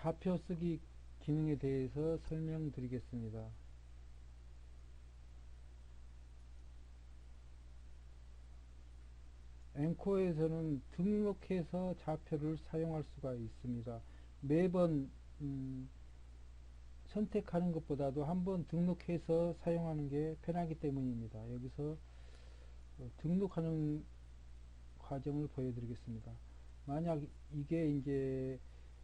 좌표 쓰기 기능에 대해서 설명드리겠습니다. 앵코에서는 등록해서 좌표를 사용할 수가 있습니다. 매번 음, 선택하는 것보다도 한번 등록해서 사용하는 게 편하기 때문입니다. 여기서 어, 등록하는 과정을 보여드리겠습니다. 만약 이게 이제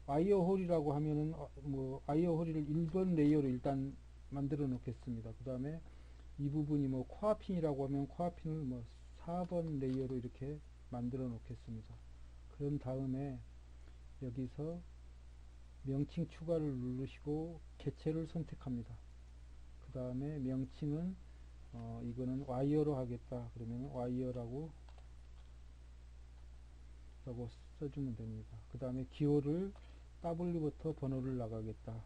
와이어홀이라고 하면은 어, 뭐 와이어홀을 1번 레이어로 일단 만들어 놓겠습니다. 그 다음에 이 부분이 뭐 코아핀이라고 하면 코아핀을 뭐 4번 레이어로 이렇게 만들어 놓겠습니다. 그런 다음에 여기서 명칭 추가를 누르시고 개체를 선택합니다. 그 다음에 명칭은 어 이거는 와이어로 하겠다 그러면 와이어라고 라고 써주면 됩니다. 그 다음에 기호를 W부터 번호를 나가겠다.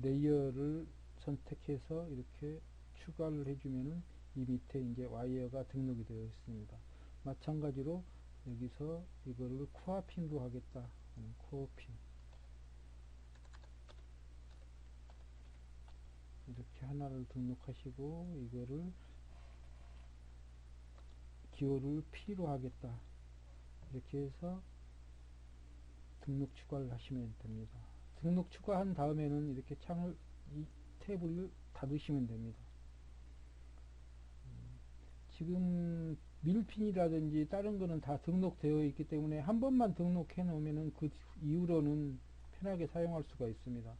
레이어를 선택해서 이렇게 추가를 해주면은 이 밑에 이제 와이어가 등록이 되어 있습니다. 마찬가지로 여기서 이거를 코어핀으로 하겠다. 코어핀. 이렇게 하나를 등록하시고 이거를 기호를 P로 하겠다. 이렇게 해서 등록 추가를 하시면 됩니다. 등록 추가한 다음에는 이렇게 창을 이 탭을 닫으시면 됩니다. 지금 밀핀이라든지 다른 거는 다 등록되어 있기 때문에 한 번만 등록해 놓으면은 그 이후로는 편하게 사용할 수가 있습니다.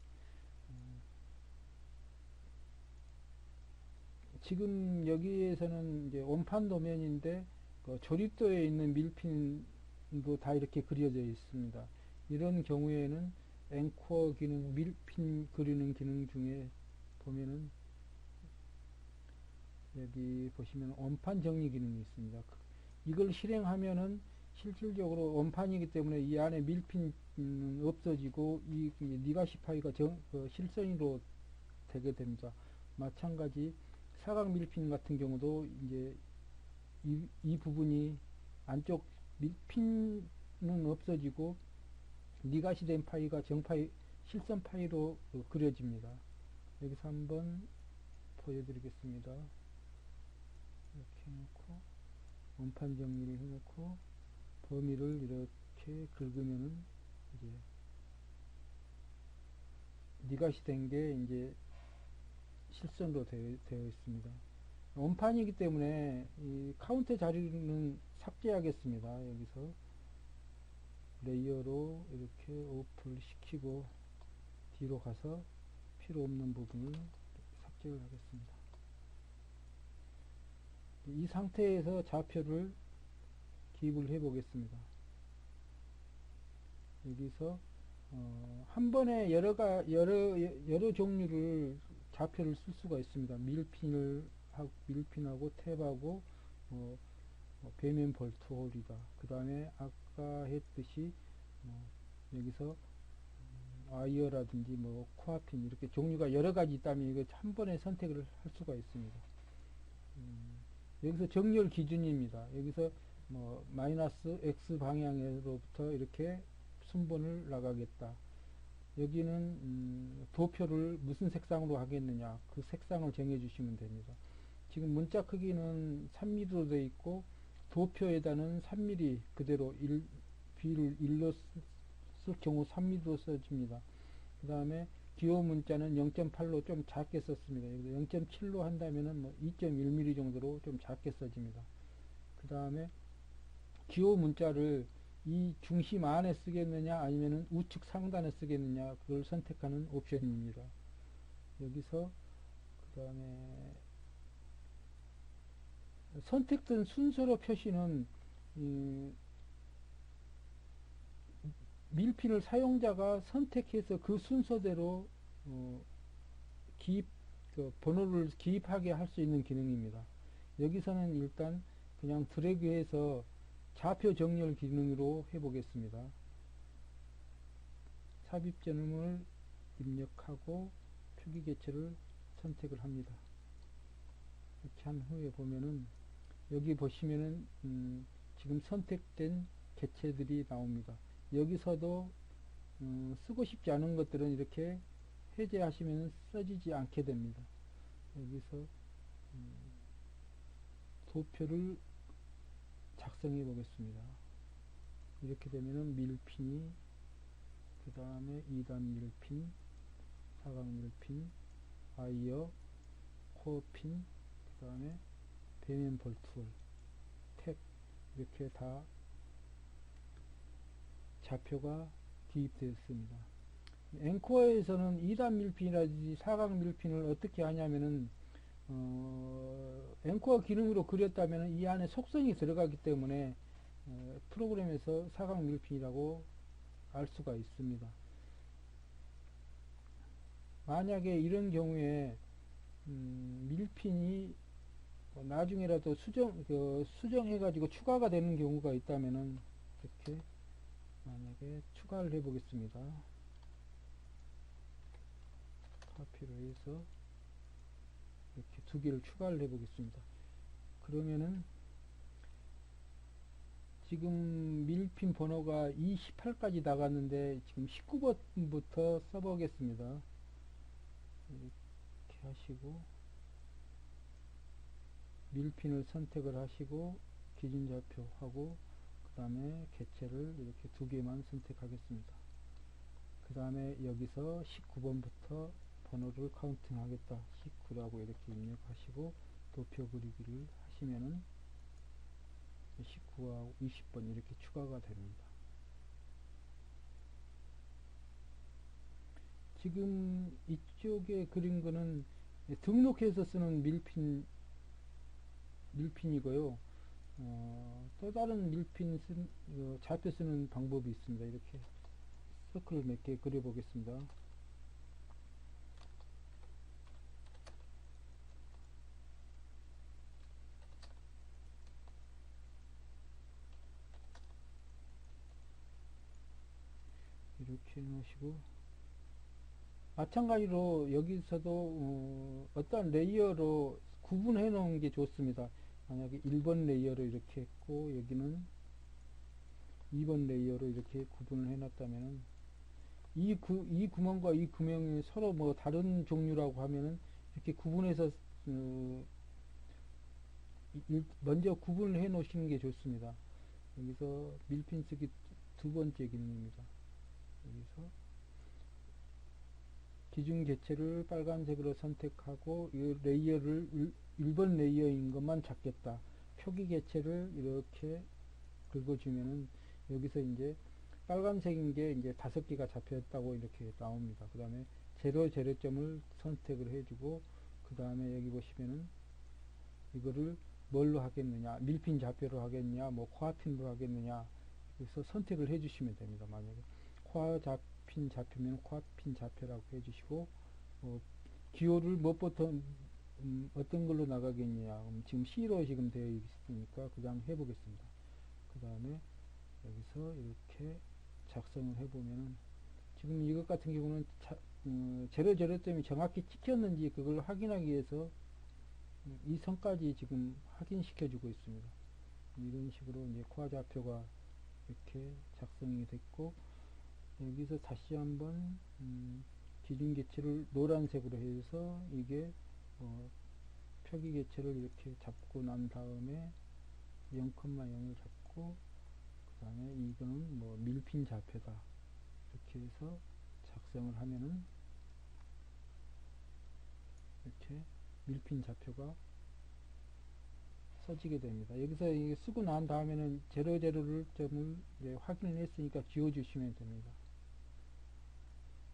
지금 여기에서는 이제 원판 도면인데 그 조립도에 있는 밀핀도 다 이렇게 그려져 있습니다. 이런 경우에는 앵커 기능, 밀핀 그리는 기능 중에 보면은 여기 보시면 원판 정리 기능이 있습니다. 이걸 실행하면은 실질적으로 원판이기 때문에 이 안에 밀핀은 없어지고 이 니가시 파이가 정, 그 실선으로 되게 됩니다. 마찬가지 사각 밀핀 같은 경우도 이제 이, 이 부분이 안쪽 밀핀은 없어지고 니가시 된 파이가 정파이 실선 파이로 그려집니다. 여기서 한번 보여드리겠습니다. 이렇게 해놓고 원판 정리를 해놓고 범위를 이렇게 긁으면은 이제 니가시 된 게 이제 실선으로 되어, 되어 있습니다. 원판이기 때문에 이 카운트 자리는 삭제하겠습니다. 여기서 레이어로 이렇게 오플 시키고 뒤로 가서 필요 없는 부분을 삭제를 하겠습니다. 이 상태에서 좌표를 기입을 해 보겠습니다. 여기서 어, 한 번에 여러가 여러 여러 종류를 좌표를 쓸 수가 있습니다. 밀핀을 하고 밀핀하고 탭하고 뭐, 뭐 배면 볼트 홀이다. 그 다음에 아까 했듯이 뭐 여기서 와이어라든지 뭐 코아핀 이렇게 종류가 여러 가지 있다면 이거 한 번에 선택을 할 수가 있습니다. 음, 여기서 정렬 기준입니다. 여기서 뭐 마이너스 x 방향으로부터 이렇게 순번을 나가겠다. 여기는 음, 도표를 무슨 색상으로 하겠느냐 그 색상을 정해 주시면 됩니다. 지금 문자 크기는 3mm로 되어 있고 도표에다는 3mm 그대로 1, B를 1로 쓸 경우 3mm로 써집니다. 그 다음에 기호 문자는 0.8로 좀 작게 썼습니다. 여기서 0.7로 한다면은 뭐 2.1mm 정도로 좀 작게 써집니다. 그 다음에 기호 문자를 이 중심 안에 쓰겠느냐 아니면은 우측 상단에 쓰겠느냐 그걸 선택하는 옵션입니다. 여기서 그 다음에 선택된 순서로 표시는 밀핀을 사용자가 선택해서 그 순서대로 어 기입 그 번호를 기입하게 할 수 있는 기능입니다. 여기서는 일단 그냥 드래그해서 좌표 정렬 기능으로 해보겠습니다. 삽입 전음을 입력하고 표기 개체를 선택을 합니다. 이렇게 한 후에 보면은 여기 보시면은 음 지금 선택된 개체들이 나옵니다. 여기서도 음, 쓰고 싶지 않은 것들은 이렇게 해제하시면 써지지 않게 됩니다. 여기서 음, 도표를 작성해 보겠습니다. 이렇게 되면은 밀핀이 그 다음에 2단 밀핀, 4각 밀핀, 와이어, 코어핀, 그 다음에 배면 볼트홀, 탭 이렇게 다 좌표가 기입되었습니다. 앵코어에서는 2단 밀핀이라든지 4각 밀핀을 어떻게 하냐면은 어, 앵코어 기능으로 그렸다면 이 안에 속성이 들어가기 때문에 어, 프로그램에서 4각 밀핀이라고 알 수가 있습니다. 만약에 이런 경우에 음, 밀핀이 뭐 나중에라도 수정 그 수정해 가지고 추가가 되는 경우가 있다면은 이렇게 만약에 추가를 해 보겠습니다. 카피를 해서 이렇게 두 개를 추가를 해 보겠습니다. 그러면은 지금 밀핀 번호가 28까지 나갔는데 지금 19번부터 써보겠습니다. 이렇게 하시고 밀핀을 선택을 하시고 기준좌표 하고 그 다음에 개체를 이렇게 두 개만 선택하겠습니다. 그 다음에 여기서 19번부터 번호를 카운팅 하겠다 19라고 이렇게 입력하시고 도표 그리기를 하시면은 19하고 20번 이렇게 추가가 됩니다. 지금 이쪽에 그린 거는 등록해서 쓰는 밀핀 밀핀이고요. 어, 또 다른 밀핀 쓴, 어, 좌표 쓰는 방법이 있습니다. 이렇게 서클을 몇개 그려 보겠습니다. 이렇게 놓으시고 마찬가지로 여기서도 어, 떠한 레이어로 구분해 놓은 게 좋습니다. 만약에 1번 레이어로 이렇게 했고 여기는 2번 레이어로 이렇게 구분을 해 놨다면 이, 구, 이 구멍과 이 구멍이 서로 뭐 다른 종류라고 하면은 이렇게 구분해서 어, 먼저 구분을 해 놓으시는 게 좋습니다. 여기서 밀핀 쓰기 두 번째 기능입니다. 여기서 기준 개체를 빨간색으로 선택하고 이 레이어를 1번 레이어인 것만 잡겠다. 표기 개체를 이렇게 긁어주면은 여기서 이제 빨간색인 게 이제 다섯 개가 잡혔다고 이렇게 나옵니다. 그 다음에 제로 제로점을 선택을 해주고 그 다음에 여기 보시면은 이거를 뭘로 하겠느냐 밀핀 좌표로 하겠냐 뭐 코아핀으로 하겠느냐 그래서 선택을 해주시면 됩니다. 만약에 코아 잡 힌 좌표면 코아핀 좌표라고 해주시고 어, 기호를 무엇부터 음, 어떤 걸로 나가겠냐 음, 지금 C로 지금 되어 있으니까 그냥 해보겠습니다. 그 다음에 여기서 이렇게 작성을 해보면은 지금 이것 같은 경우는 자, 음, 제로 제로점이 정확히 찍혔는지 그걸 확인하기 위해서 이 선까지 지금 확인시켜 주고 있습니다. 이런 식으로 이제 코아 좌표가 이렇게 작성이 됐고 여기서 다시 한번 음, 기준 개체를 노란색으로 해서 이게 어, 표기 개체를 이렇게 잡고 난 다음에 0,0을 잡고 그 다음에 이거는 뭐 밀핀 좌표다 이렇게 해서 작성을 하면은 이렇게 밀핀 좌표가 써지게 됩니다. 여기서 쓰고 난 다음에는 제로 제로를 점을 확인을 했으니까 지워주시면 됩니다.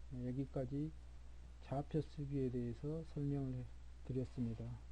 네, 여기까지 좌표 쓰기에 대해서 설명을 드렸습니다.